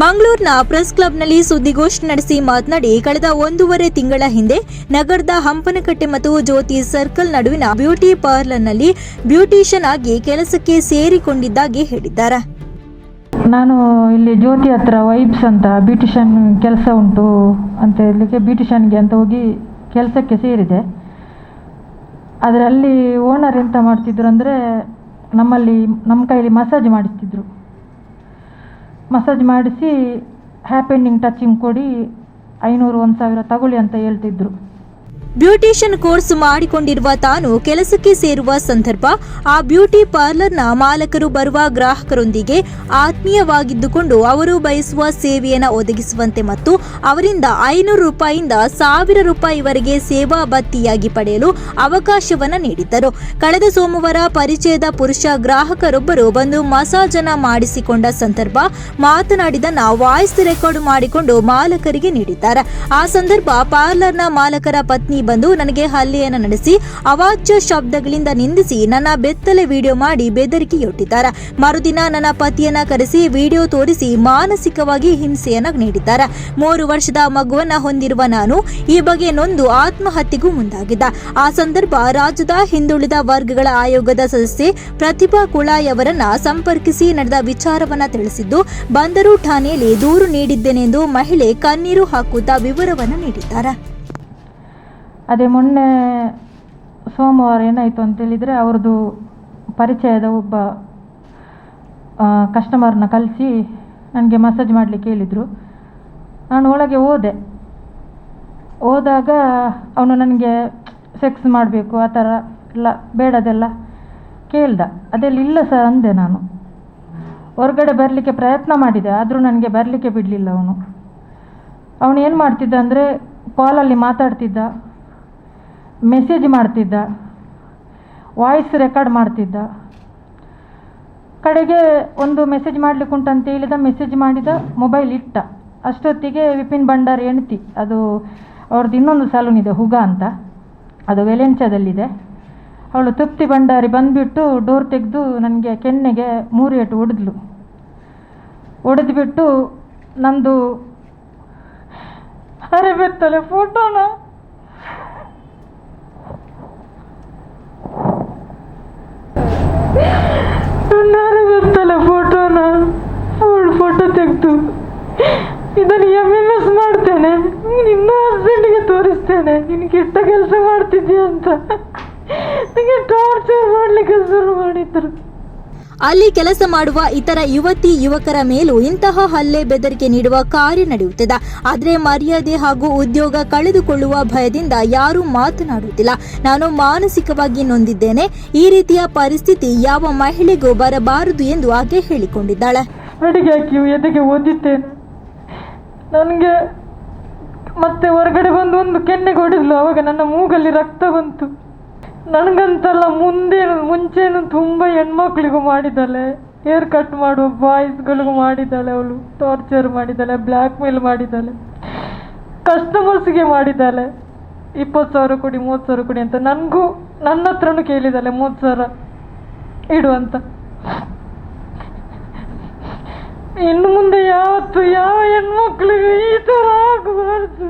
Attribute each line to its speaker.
Speaker 1: ಮಂಗಳೂರಿನ ಪ್ರೆಸ್ ಕ್ಲಬ್ನಲ್ಲಿ ಸುದ್ದಿಗೋಷ್ಠಿ ನಡೆಸಿ ಮಾತನಾಡಿ, ಕಳೆದ ಒಂದೂವರೆ ತಿಂಗಳ ಹಿಂದೆ ನಗರದ ಹಂಪನಕಟ್ಟೆ ಮತ್ತು ಜ್ಯೋತಿ ಸರ್ಕಲ್ ನಡುವಿನ ಬ್ಯೂಟಿ ಪಾರ್ಲರ್ನಲ್ಲಿ ಬ್ಯೂಟಿಷಿಯನ್ ಆಗಿ ಕೆಲಸಕ್ಕೆ ಸೇರಿಕೊಂಡಿದ್ದಾಗಿ ಹೇಳಿದ್ದಾರೆ.
Speaker 2: ನಾನು ಇಲ್ಲಿ ಜ್ಯೋತಿ ಹತ್ರ ವೈಬ್ಸ್ ಅಂತ ಬ್ಯೂಟಿಷನ್ ಕೆಲಸ ಉಂಟು ಅಂತ ಹೇಳಲಿಕ್ಕೆ ಬ್ಯೂಟಿಷಿಯನ್ಗೆ ಅಂತ ಹೋಗಿ ಕೆಲಸಕ್ಕೆ ಸೇರಿದೆ. ಅದರಲ್ಲಿ ಓನರ್ ಎಂತ ಮಾಡ್ತಿದ್ರು ಅಂದರೆ ನಮ್ಮಲ್ಲಿ ನಮ್ಮ ಕೈಯಲ್ಲಿ ಮಸಾಜ್ ಮಾಡಿಸ್ತಿದ್ರು. ಮಸಾಜ್ ಮಾಡಿಸಿ ಹ್ಯಾಪಿ ಎಂಡಿಂಗ್ ಟಚಿಂಗ್ ಕೊಡಿ ಐನೂರು ಒಂದು ಸಾವಿರ ತಗೊಳ್ಳಿ ಅಂತ ಹೇಳ್ತಿದ್ರು.
Speaker 1: ಬ್ಯೂಟಿಷಿಯನ್ ಕೋರ್ಸ್ ಮಾಡಿಕೊಂಡಿರುವ ತಾನು ಕೆಲಸಕ್ಕೆ ಸೇರುವ ಸಂದರ್ಭ, ಆ ಬ್ಯೂಟಿ ಪಾರ್ಲರ್ನ ಮಾಲಕರು ಬರುವ ಗ್ರಾಹಕರೊಂದಿಗೆ ಆತ್ಮೀಯವಾಗಿದ್ದುಕೊಂಡು ಅವರು ಬಯಸುವ ಸೇವೆಯನ್ನು ಒದಗಿಸುವಂತೆ ಮತ್ತು ಅವರಿಂದ ಐನೂರು ರೂಪಾಯಿಯಿಂದ ಸಾವಿರ ರೂಪಾಯಿವರೆಗೆ ಸೇವಾ ಬತ್ತಿಯಾಗಿ ಪಡೆಯಲು ಅವಕಾಶವನ್ನು ನೀಡಿದ್ದರು. ಕಳೆದ ಸೋಮವಾರ ಪರಿಚಯದ ಪುರುಷ ಗ್ರಾಹಕರೊಬ್ಬರು ಬಂದು ಮಸಾಜ್ ಅನ್ನ ಮಾಡಿಸಿಕೊಂಡ ಸಂದರ್ಭ ಮಾತನಾಡಿದನ್ನ ವಾಯ್ಸ್ ರೆಕಾರ್ಡ್ ಮಾಡಿಕೊಂಡು ಮಾಲಕರಿಗೆ ನೀಡಿದ್ದಾರೆ. ಆ ಸಂದರ್ಭ ಪಾರ್ಲರ್ನ ಮಾಲಕರ ಪತ್ನಿ ಬಂದು ನನಗೆ ಹಲ್ಲೆಯನ್ನು ನಡೆಸಿ ಅವಾಚ್ಯ ಶಬ್ದಗಳಿಂದ ನಿಂದಿಸಿ ನನ್ನ ಬೆತ್ತಲೆ ವಿಡಿಯೋ ಮಾಡಿ ಬೆದರಿಕೆಯೊಟ್ಟಿದ್ದಾರೆ ಮರುದಿನ ನನ್ನ ಪತಿಯನ್ನ ಕರೆಸಿ ವಿಡಿಯೋ ತೋರಿಸಿ ಮಾನಸಿಕವಾಗಿ ಹಿಂಸೆಯನ್ನ ನೀಡಿದ್ದಾರೆ. ಮೂರು ವರ್ಷದ ಮಗುವನ್ನ ಹೊಂದಿರುವ ನಾನು ಈ ಬಗ್ಗೆ ನೊಂದು ಆತ್ಮಹತ್ಯೆಗೂ ಮುಂದಾಗಿದ್ದ. ಆ ಸಂದರ್ಭ ರಾಜ್ಯದ ಹಿಂದುಳಿದ ವರ್ಗಗಳ ಆಯೋಗದ ಸದಸ್ಯೆ ಪ್ರತಿಭಾ ಕುಳಾಯ್ ಸಂಪರ್ಕಿಸಿ ನಡೆದ ವಿಚಾರವನ್ನ ತಿಳಿಸಿದ್ದು, ಬಂದರು ಠಾಣೆಯಲ್ಲಿ ದೂರು ನೀಡಿದ್ದೇನೆಂದು ಮಹಿಳೆ ಕಣ್ಣೀರು ಹಾಕುತ್ತಾ ವಿವರವನ್ನು ನೀಡಿದ್ದಾರೆ.
Speaker 2: ಅದೇ ಮೊನ್ನೆ ಸೋಮವಾರ ಏನಾಯಿತು ಅಂತೇಳಿದರೆ ಅವ್ರದ್ದು ಪರಿಚಯದ ಒಬ್ಬ ಕಸ್ಟಮರ್ನ ಕಳಿಸಿ ನನಗೆ ಮಸಾಜ್ ಮಾಡಲಿಕ್ಕೆ ಹೇಳಿದರು. ನಾನು ಒಳಗೆ ಹೋದೆ. ಹೋದಾಗ ಅವನು ನನಗೆ ಸೆಕ್ಸ್ ಮಾಡಬೇಕು, ಆ ಥರ ಎಲ್ಲ ಬೇಡದೆಲ್ಲ ಕೇಳ್ದ. ಅದೆಲ್ಲ ಇಲ್ಲ ಸರ್ ಅಂದೆ ನಾನು. ಹೊರಗಡೆ ಬರಲಿಕ್ಕೆ ಪ್ರಯತ್ನ ಮಾಡಿದೆ, ಆದರೂ ನನಗೆ ಬರಲಿಕ್ಕೆ ಬಿಡಲಿಲ್ಲ ಅವನು. ಅವನು ಏನು ಮಾಡ್ತಿದ್ದ ಅಂದರೆ ಕಾಲಲ್ಲಿ ಮಾತಾಡ್ತಿದ್ದ. ಮೆಸೇಜ್ ಮಾಡ್ತಿದ್ದ, ವಾಯ್ಸ್ ರೆಕಾರ್ಡ್ ಮಾಡ್ತಿದ್ದ. ಕಡೆಗೆ ಒಂದು ಮೆಸೇಜ್ ಮಾಡ್ಲಿಕ್ಕೆ ಉಂಟಂತ ಹೇಳಿದ, ಮೆಸೇಜ್ ಮಾಡಿದ, ಮೊಬೈಲ್ ಇಟ್ಟ. ಅಷ್ಟೊತ್ತಿಗೆ ವಿಪಿನ್ ಭಂಡಾರಿ ಹೆಂಡ್ತಿ, ಅದು ಅವ್ರದ್ದು ಇನ್ನೊಂದು ಸಲೂನ್ ಇದೆ, ಹುಗ ಅಂತ. ಅದು ವೆಲೆಂಚದಲ್ಲಿದೆ ಅವಳು ತೃಪ್ತಿ ಭಂಡಾರಿ ಬಂದುಬಿಟ್ಟು ಡೋರ್ ತೆಗೆದು ನನಗೆ ಕೆನ್ನೆಗೆ ಮೂರು ಏಟು ಹೊಡೆದ್ಲು ಹೊಡೆದ್ಬಿಟ್ಟು ನಂದು ಅರೆಬೆತ್ತಲೆ ಫೋಟೋನ ನನ್ನ ಅರೆಬೆತ್ತಲೆ ಫೋಟೋನ ಅವಳು ಫೋಟೋ ತೆಗೆದು ಇದನ್ನು ಎಂ ಎಂ ಎಸ್ ಮಾಡ್ತೇನೆ. ನಿನ್ನ ಹಸ್ಬೆಂಡಿಗೆ ತೋರಿಸ್ತೇನೆ. ನೀನು ಕೆಟ್ಟ ಕೆಲಸ ಮಾಡ್ತಿದ್ದೀಯ ಅಂತ. ನನಗೆ ಟಾರ್ಚರ್ ಮಾಡ್ಲಿಕ್ಕೆ ಶುರು ಮಾಡಿದ್ರು.
Speaker 1: ಅಲ್ಲಿ ಕೆಲಸ ಮಾಡುವ ಇತರ ಯುವತಿ, ಯುವಕರ ಮೇಲೂ ಇಂತಹ ಹಲ್ಲೆ ಬೆದರಿಕೆ ನೀಡುವ ಕಾರ್ಯ ನಡೆಯುತ್ತಿದೆ. ಆದರೆ ಮರ್ಯಾದೆ ಹಾಗೂ ಉದ್ಯೋಗ ಕಳೆದುಕೊಳ್ಳುವ ಭಯದಿಂದ ಯಾರೂ ಮಾತನಾಡುತ್ತಿಲ್ಲ ನಾನು ಮಾನಸಿಕವಾಗಿ ನೊಂದಿದ್ದೇನೆ. ಈ ರೀತಿಯ ಪರಿಸ್ಥಿತಿ ಯಾವ ಮಹಿಳೆಗೂ ಬರಬಾರದು ಎಂದು ಆಕೆ ಹೇಳಿಕೊಂಡಿದ್ದಾಳೆ.
Speaker 2: ಅಡಿಗೆ ಹಾಕಿ ಎದೆಗೆ ಓದಿದ್ದೇನೆ. ನನಗೆ ಮತ್ತೆ ಹೊರಗಡೆ ಬಂದು ಒಂದು ಕೆನ್ನೆಗೆ ಹೊಡೆದ್ಲು ಆವಾಗ ನನ್ನ ಮೂಗಲ್ಲಿ ರಕ್ತ ಬಂತು. ನನಗಂತಲ್ಲ ಮುಂದೇನು, ಮುಂಚೆನು ತುಂಬ ಹೆಣ್ಮಕ್ಳಿಗೂ ಮಾಡಿದ್ದಾಳೆ. ಹೇರ್ ಕಟ್ ಮಾಡುವ ಬಾಯ್ಸ್ಗಳಿಗೂ ಮಾಡಿದ್ದಾಳೆ ಅವಳು, ಟಾರ್ಚರ್ ಮಾಡಿದ್ದಾಳೆ, ಬ್ಲ್ಯಾಕ್ ಮೇಲ್ ಮಾಡಿದ್ದಾಳೆ. ಕಸ್ಟಮರ್ಸ್ಗೆ ಮಾಡಿದ್ದಾಳೆ. ಇಪ್ಪತ್ತು ಸಾವಿರ ಕೊಡಿ, ಮೂವತ್ತು ಸಾವಿರ ಕೊಡಿ ಅಂತ. ನನಗೂ ನನ್ನ ಹತ್ರನೂ ಕೇಳಿದ್ದಾಳೆ, ಮೂವತ್ತು ಸಾವಿರ ಇಡು ಅಂತ. ಇನ್ನು ಮುಂದೆ ಯಾವತ್ತು ಯಾವ ಹೆಣ್ಮಕ್ಳಿಗೂ ಈ ಥರ ಆಗಬಾರ್ದು.